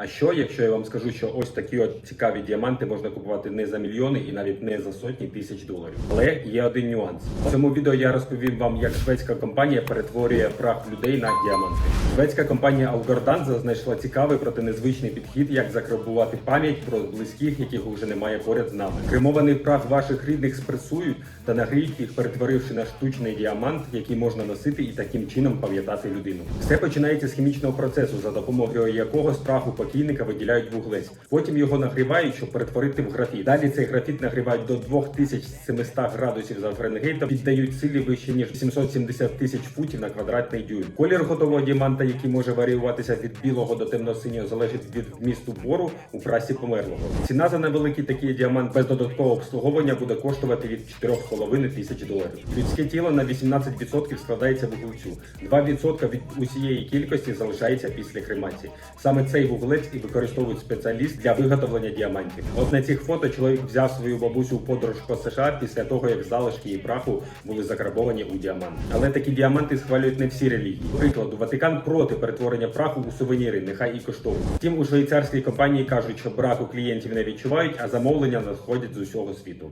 А що, якщо я вам скажу, що ось такі от цікаві діаманти можна купувати не за мільйони і навіть не за сотні тисяч доларів. Але є один нюанс. В цьому відео я розповім вам, як шведська компанія перетворює прах людей на діаманти. Шведська компанія Algordanza знайшла цікавий проте незвичний підхід, як закарбувати пам'ять про близьких, яких уже немає поряд з нами. Кремований прах ваших рідних спресують та нагріють їх, перетворивши на штучний діамант, який можна носити і таким чином пам'ятати людину. Все починається з хімічного процесу, за допомогою якого з праху покійника виділяють вуглець. Потім його нагрівають, щоб перетворити в графіт. Далі цей графіт нагрівають до 2700 градусів за Фаренгейтом, піддають силі вище ніж 770 тисяч футів на квадратний дюйм. Колір готового діаманта, який може варіюватися від білого до темно-синього, залежить від вмісту бору у прасі померлого. Ціна за невеликий такий діамант без додаткового обслуговування буде коштувати від 4,5 тисяч доларів. Людське тіло на 18% складається вуглецю, 2% від усієї кількості залишається після кремації. Саме цей вуглець і використовують спеціаліст для виготовлення діамантів. От на цих фото чоловік взяв свою бабусю у подорож по США після того, як залишки її праху були закарбовані у діамант. Але такі діаманти схвалюють не всі релігії. Прикладу, Ватикан проти перетворення праху у сувеніри, нехай і коштовні. Втім, у швейцарській компанії кажуть, що браку клієнтів не відчувають, а замовлення надходять з усього світу.